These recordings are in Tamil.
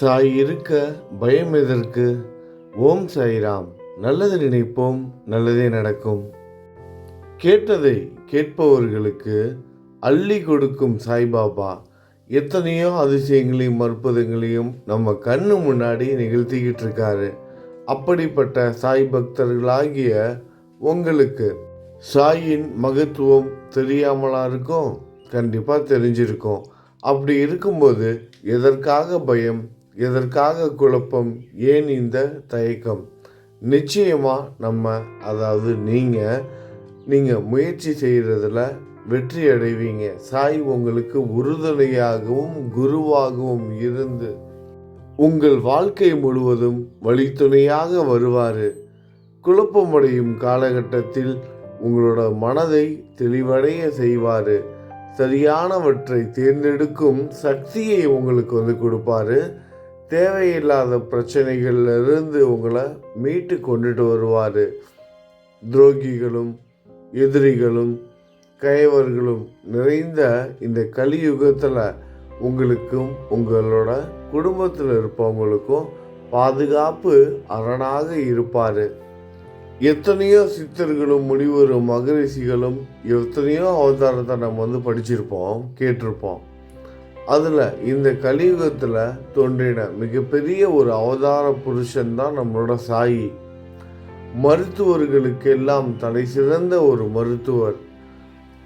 சாய் இருக்க பயம் எதற்கு? ஓம் சாய்ராம் நல்லது நினைப்போம் நல்லதே நடக்கும். கேட்டதை கேட்பவர்களுக்கு அள்ளி கொடுக்கும் சாய்பாபா எத்தனையோ அதிசயங்களையும் அற்புதங்களையும் நம்ம கண்ணு முன்னாடி நிகழ்த்திக்கிட்டு இருக்காரு. அப்படிப்பட்ட சாய் பக்தர்களாகிய உங்களுக்கு சாயின் மகத்துவம் தெரியாமலா இருக்கும்? கண்டிப்பாக தெரிஞ்சிருக்கும். அப்படி இருக்கும்போது எதற்காக பயம்? எதற்காக குழப்பம்? ஏன் இந்த தயக்கம்? நிச்சயமாக நம்ம அதாவது நீங்கள் நீங்கள் முயற்சி செய்கிறதுல வெற்றி அடைவீங்க. சாய் உங்களுக்கு உறுதுணையாகவும் குருவாகவும் இருந்து உங்கள் வாழ்க்கை முழுவதும் வழித்துணையாக வருவார். குழப்பமடையும் காலகட்டத்தில் உங்களோட மனதை தெளிவடைய செய்வார். சரியானவற்றை தேர்ந்தெடுக்கும் சக்தியை உங்களுக்கு வந்து கொடுப்பாரு. தேவையில்லாத பிரச்சனைகளிலிருந்து உங்களை மீட்டு கொண்டுட்டு வருவார். துரோகிகளும் எதிரிகளும் கயவர்களும் நிறைந்த இந்த கலியுகத்தில் உங்களுக்கும் உங்களோட குடும்பத்தில் இருப்பவங்களுக்கும் பாதுகாப்பு அரணாக இருப்பார். எத்தனையோ சித்தர்களும் முடிவரும் மகரிஷிகளும் எத்தனையோ அவதாரத்தை நம்ம வந்து படிச்சிருப்போம் கேட்டிருப்போம். அதில் இந்த கலியுகத்தில் தோன்றின மிகப்பெரிய ஒரு அவதார புருஷன் தான் நம்மளோட சாயி. மருத்துவர்களுக்கெல்லாம் தலை சிறந்த ஒரு மருத்துவர்.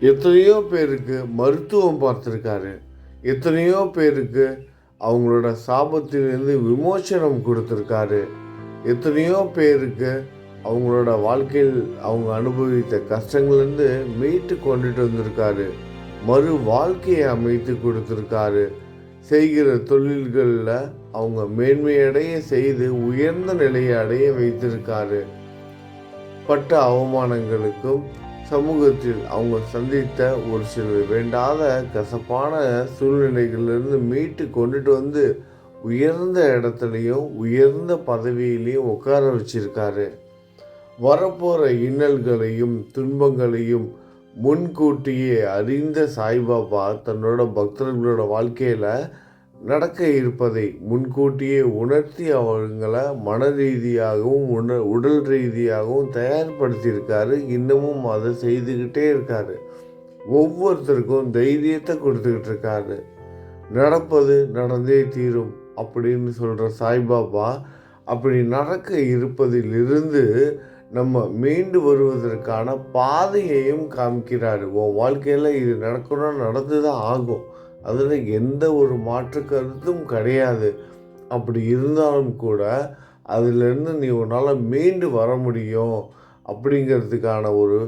எத்தனையோ பேருக்கு மருத்துவம் பார்த்துருக்காரு. எத்தனையோ பேருக்கு அவங்களோட சாபத்திலிருந்து விமோசனம் கொடுத்துருக்காரு. எத்தனையோ பேருக்கு அவங்களோட வாழ்க்கையில் அவங்க அனுபவித்த கஷ்டங்கள்லேருந்து மீட்டு கொண்டுட்டு வந்திருக்காரு. மறு வாழ்க்கையை அமைத்து கொடுத்துருக்காரு. செய்கிற தொழில்களில் அவங்க மேன்மையடைய செய்து உயர்ந்த நிலையை அடைய வைத்திருக்காரு. பட்ட அவமானங்களுக்கும் சமூகத்தில் அவங்க சந்தித்த ஒரு சில வேண்டாத கசப்பான சூழ்நிலைகளிலிருந்து மீட்டு கொண்டுட்டு வந்து உயர்ந்த இடத்துலையும் உயர்ந்த பதவியிலையும் உட்கார வச்சிருக்காரு. வரப்போகிற இன்னல்களையும் துன்பங்களையும் முன்கூட்டியே அறிந்த சாய்பாபா தன்னோட பக்தர்களோட வாழ்க்கையில் நடக்க இருப்பதை முன்கூட்டியே உணர்த்தி அவங்களை மன ரீதியாகவும் உண உடல் ரீதியாகவும் தயார்படுத்தியிருக்காரு. இன்னமும் அதை செய்துக்கிட்டே இருக்காரு. ஒவ்வொருத்தருக்கும் தைரியத்தை கொடுத்துக்கிட்டு இருக்காரு. நடப்பது நடந்தே தீரும் அப்படின்னு சொல்கிற சாய்பாபா அப்படி நடக்க இருப்பதிலிருந்து நம்ம மீண்டு வருவதற்கான பாதையையும் காமிக்கிறாரு. உன் வாழ்க்கையில் இது நடக்கணும்னா நடந்து தான் ஆகும். அதில் எந்த ஒரு மாற்று கருத்தும் கிடையாது. அப்படி இருந்தாலும் கூட அதிலிருந்து நீ உன்னால் மீண்டு வர முடியும் அப்படிங்கிறதுக்கான ஒரு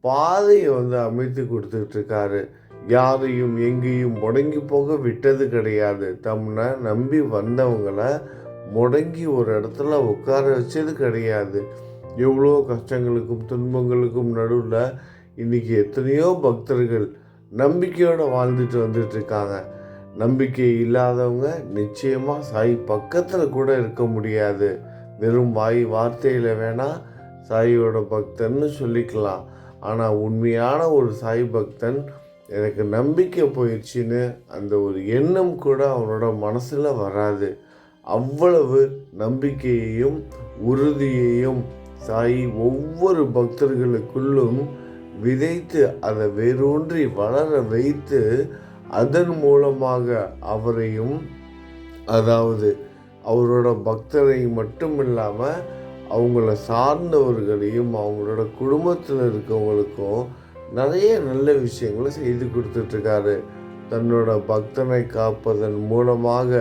பாதையை வந்து அமைத்து கொடுத்துட்ருக்காரு யாரையும் எங்கேயும் முடங்கி போக விட்டது கிடையாது. தம்னை நம்பி வந்தவங்களை முடங்கி ஒரு இடத்துல உட்கார வச்சது கிடையாது. எவ்வளோ கஷ்டங்களுக்கும் துன்பங்களுக்கும் நடுவில் இன்றைக்கி எத்தனையோ பக்தர்கள் நம்பிக்கையோடு வாழ்ந்துட்டு வந்துட்டுருக்காங்க. நம்பிக்கை இல்லாதவங்க நிச்சயமாக சாய் பக்கத்தில் கூட இருக்க முடியாது. வெறும் வாய் வார்த்தையில் வேணால் சாயோட பக்தன்னு சொல்லிக்கலாம். ஆனால் உண்மையான ஒரு சாய் பக்தன் எனக்கு நம்பிக்கை போயிடுச்சின்னு அந்த ஒரு எண்ணம் கூட அவனோட மனசில் வராது. அவ்வளவு நம்பிக்கையையும் உறுதியையும் சாய் ஒவ்வொரு பக்தர்களுக்குள்ளும் விதைத்து அதை வேரூன்றி வளர வைத்து அதன் மூலமாக அவரையும் அதாவது அவரோட பக்தரை மட்டும் இல்லாமல் அவங்கள சார்ந்தவர்களையும் அவங்களோட குடும்பத்தில் இருக்கவங்களுக்கும் நிறைய நல்ல விஷயங்களை செய்து கொடுத்துட்ருக்காரு தன்னோட பக்தனை காப்பதன் மூலமாக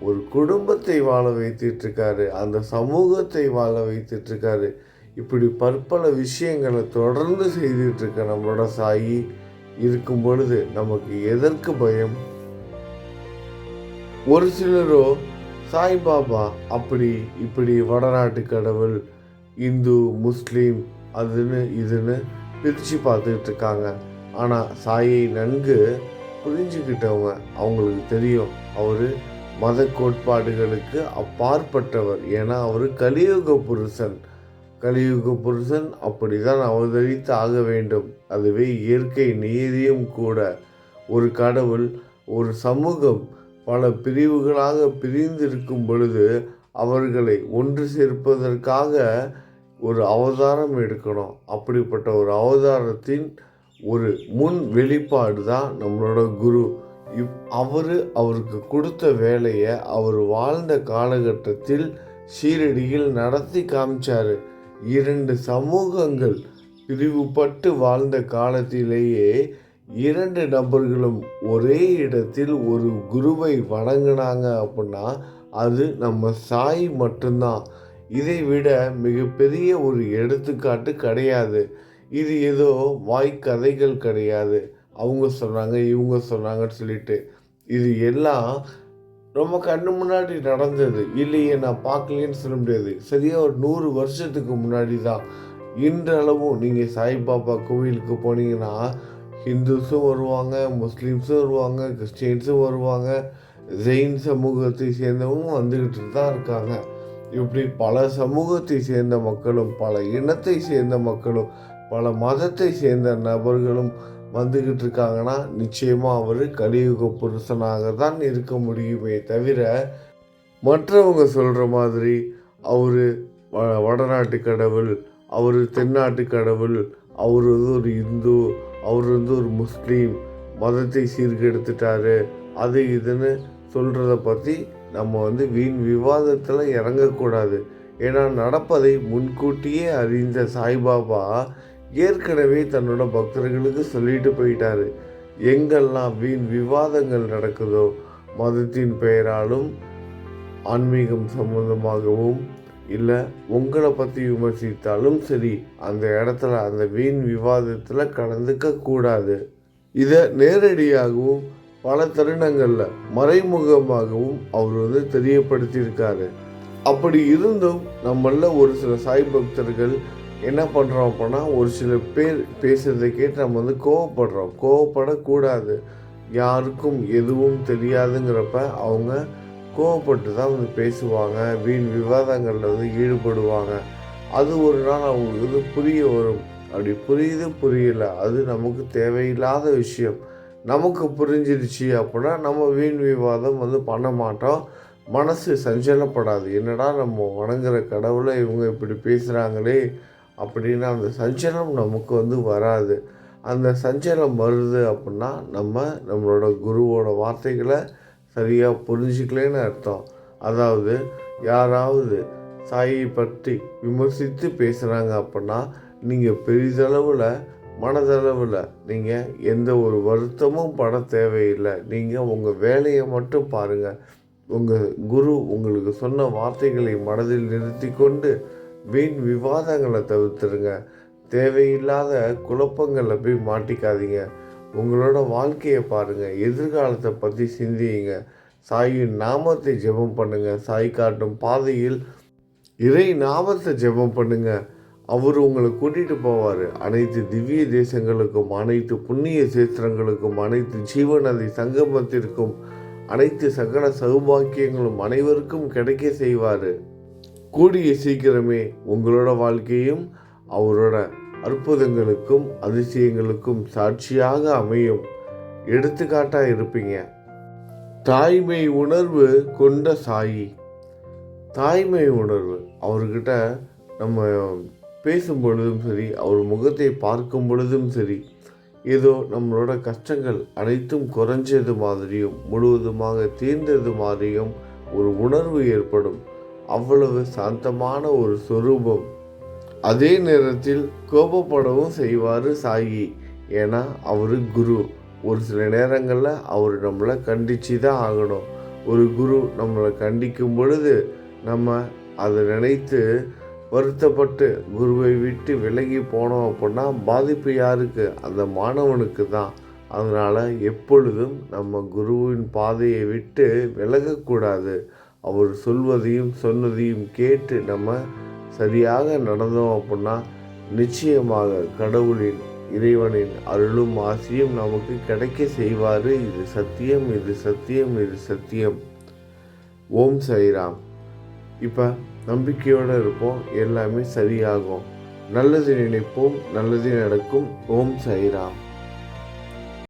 ஒரு குடும்பத்தை வாழ வைத்துட்ருக்காரு அந்த சமூகத்தை வாழ வைத்துட்ருக்காரு இப்படி பற்பல விஷயங்களை தொடர்ந்து செய்துட்ருக்க நம்மளோட சாயி இருக்கும் பொழுது நமக்கு எதற்கு பயம்? ஒரு சிலரோ சாய்பாபா அப்படி இப்படி வடநாட்டு கடவுள் இந்து முஸ்லீம் அதுன்னு இதுன்னு பிரித்து பார்த்துக்கிட்டு இருக்காங்க ஆனால் சாயை நன்கு புரிஞ்சுக்கிட்டவங்க அவங்களுக்கு தெரியும். அவர் மத கோட்பாடுகளுக்கு அப்பாற்பட்டவர். ஏன்னா அவர் கலியுக புருஷன். கலியுக புருஷன் அப்படிதான் அவதரித்து ஆக வேண்டும். அதுவே இயற்கை நீதியும் கூட. ஒரு கடவுள் ஒரு சமூகம் பல பிரிவுகளாக பிரிந்திருக்கும் பொழுது அவர்களை ஒன்று சேர்ப்பதற்காக ஒரு அவதாரம் எடுக்கணும். அப்படிப்பட்ட ஒரு அவதாரத்தின் ஒரு முன் வெளிப்பாடு தான் நம்மளோட குரு. இப் அவர் அவருக்கு கொடுத்த வேலையை அவர் வாழ்ந்த காலகட்டத்தில் ஷீரடியில் நடத்தி காமிச்சார். இரண்டு சமூகங்கள் பிரிவுபட்டு வாழ்ந்த காலத்திலேயே இரண்டு நபர்களும் ஒரே இடத்தில் ஒரு குருவை வணங்கினாங்க அப்படின்னா அது நம்ம சாய் மட்டும்தான். இதை விட மிகப்பெரிய ஒரு எடுத்துக்காட்டு கிடையாது. இது ஏதோ வாய்க்கதைகள் கிடையாது. அவங்க சொன்னாங்க இவங்க சொன்னாங்கன்னு சொல்லிட்டு இது எல்லாம் ரொம்ப கண்ணு முன்னாடி நடந்தது. இல்லையே நான் பார்க்கலேன்னு சொல்ல முடியாது. சரியாக ஒரு நூறு வருஷத்துக்கு முன்னாடி தான். இன்றளவும் நீங்கள் சாய்பாபா கோவிலுக்கு போனீங்கன்னா ஹிந்துஸும் வருவாங்க முஸ்லீம்ஸும் வருவாங்க கிறிஸ்டியன்ஸும் வருவாங்க ஜெயின் சமூகத்தை சேர்ந்தவங்க வந்துக்கிட்டு தான் இருக்காங்க. இப்படி பல சமூகத்தை சேர்ந்த மக்களும் பல இனத்தை சேர்ந்த மக்களும் பல மதத்தை சேர்ந்த நபர்களும் வந்துக்கிட்டு இருக்காங்கன்னா நிச்சயமாக அவர் கலியுக புருஷனாக தான் இருக்க முடியுமே தவிர மற்றவங்க சொல்கிற மாதிரி அவர் வடநாட்டு கடவுள் அவர் தென்னாட்டு கடவுள் அவர் வந்து ஒரு இந்து அவர் வந்து ஒரு முஸ்லீம் மதத்தை சீர்கெடுத்துட்டாரு அது இதுன்னு சொல்கிறத பற்றி நம்ம வந்து வீண் விவாதத்தில் இறங்கக்கூடாது. ஏன்னா நடப்பதை முன்கூட்டியே அறிந்த சாய்பாபா ஏற்கனவே தன்னோட பக்தர்களுக்கு சொல்லிட்டு போயிட்டாரு. எங்கெல்லாம் வீண் விவாதங்கள் நடக்குதோ மதத்தின் பெயராலும் ஆன்மீகம் சம்பந்தமாகவும் இல்லை உங்களை பற்றி விமர்சித்தாலும் சரி அந்த இடத்துல அந்த வீண் விவாதத்தில் கலந்துக்க கூடாது. இதை நேரடியாகவும் பல தருணங்களில் மறைமுகமாகவும் அவர் வந்து தெரியப்படுத்தியிருக்காரு. அப்படி இருந்தும் நம்மள ஒரு சில சாய் பக்தர்கள் என்ன பண்ணுறோம் அப்படின்னா ஒரு சில பேர் பேசுகிறத கேட்டு நம்ம வந்து கோவப்படுறோம். கோவப்படக்கூடாது. யாருக்கும் எதுவும் தெரியாதுங்கிறப்ப அவங்க கோவப்பட்டு தான் வந்து பேசுவாங்க. வீண் விவாதங்களில் வந்து ஈடுபடுவாங்க. அது ஒரு நாள் அவங்களுக்கு வந்து புரிய வரும். அப்படி புரியுது புரியல. அது நமக்கு தேவையில்லாத விஷயம். நமக்கு புரிஞ்சிருச்சு அப்படின்னா நம்ம வீண் விவாதம் வந்து பண்ண மாட்டோம். மனசு சஞ்சலப்படாது. என்னடா நம்ம வணங்குற கடவுளை இவங்க இப்படி பேசுகிறாங்களே அப்படின்னா அந்த சஞ்சலம் நமக்கு வந்து வராது. அந்த சஞ்சலம் வருது அப்படின்னா நம்ம நம்மளோட குருவோட வார்த்தைகளை சரியாக புரிஞ்சிக்கலன்னு அர்த்தம். அதாவது யாராவது சாயை பற்றி விமர்சித்து பேசுகிறாங்க அப்படின்னா நீங்கள் பெரிதளவில் மனதளவில் நீங்கள் எந்த ஒரு வருத்தமும் பட தேவையில்லை. நீங்கள் உங்கள் வேலையை மட்டும் பாருங்கள் உங்கள் குரு உங்களுக்கு சொன்ன வார்த்தைகளை மனதில் நிறுத்தி கொண்டு வீண் விவாதங்களை தவிர்த்துருங்க. தேவையில்லாத குழப்பங்களில் போய் மாட்டிக்காதீங்க. உங்களோட வாழ்க்கையை பாருங்கள் எதிர்காலத்தை பற்றி சிந்தியுங்க. சாயின் நாமத்தை ஜெபம் பண்ணுங்கள் சாய் காட்டும் பாதையில் இறை நாமத்தை ஜெபம் பண்ணுங்க. அவர் உங்களை கூட்டிகிட்டு போவார். அனைத்து திவ்ய தேசங்களுக்கும் அனைத்து புண்ணிய சேத்திரங்களுக்கும் அனைத்து ஜீவநதி சங்கமத்திற்கும் அனைத்து சகல சௌபாக்கியங்களும் அனைவருக்கும் கிடைக்க செய்வார். கூடிய சீக்கிரமே உங்களோட வாழ்க்கையும் அவரோட அற்புதங்களுக்கும் அதிசயங்களுக்கும் சாட்சியாக அமையும். எடுத்துக்காட்டாக இருப்பீங்க. தாய்மை உணர்வு கொண்ட சாயி. தாய்மை உணர்வு. அவர்கிட்ட நம்ம பேசும் பொழுதும் சரி அவர் முகத்தை பார்க்கும் பொழுதும் சரி ஏதோ நம்மளோட கஷ்டங்கள் அனைத்தும் குறைஞ்சது மாதிரியும் முழுவதுமாக தீர்ந்தது மாதிரியும் ஒரு உணர்வு ஏற்படும். அவ்வளவு சாந்தமான ஒரு சொரூபம். அதே நேரத்தில் கோபப்படவும் செய்வார் சாயி. ஏன்னா அவர் குரு. ஒரு சில நேரங்களில் அவர் நம்மளை கண்டித்து தான் ஆகணும். ஒரு குரு நம்மளை கண்டிக்கும் பொழுது நம்ம அதை நினைத்து வருத்தப்பட்டு குருவை விட்டு விலகி போனோம் அப்படின்னா பாதிப்பு யாருக்கு? அந்த மாணவனுக்கு தான் அதனால் எப்பொழுதும் நம்ம குருவின் பாதையை விட்டு விலகக்கூடாது. அவர் சொல்வதையும் சொன்னதையும் கேட்டு நம்ம சரியாக நடந்தோம் அப்படின்னா நிச்சயமாக கடவுளின் இறைவனின் அருளும் ஆசியும் நமக்கு கிடைக்க செய்வார். இது சத்தியம் இது சத்தியம் இது சத்தியம். ஓம் சைராம் இப்போ நம்பிக்கையோடு இருப்போம். எல்லாமே சரியாகும். நல்லது நினைப்போம். நல்லது நடக்கும். ஓம் சைராம்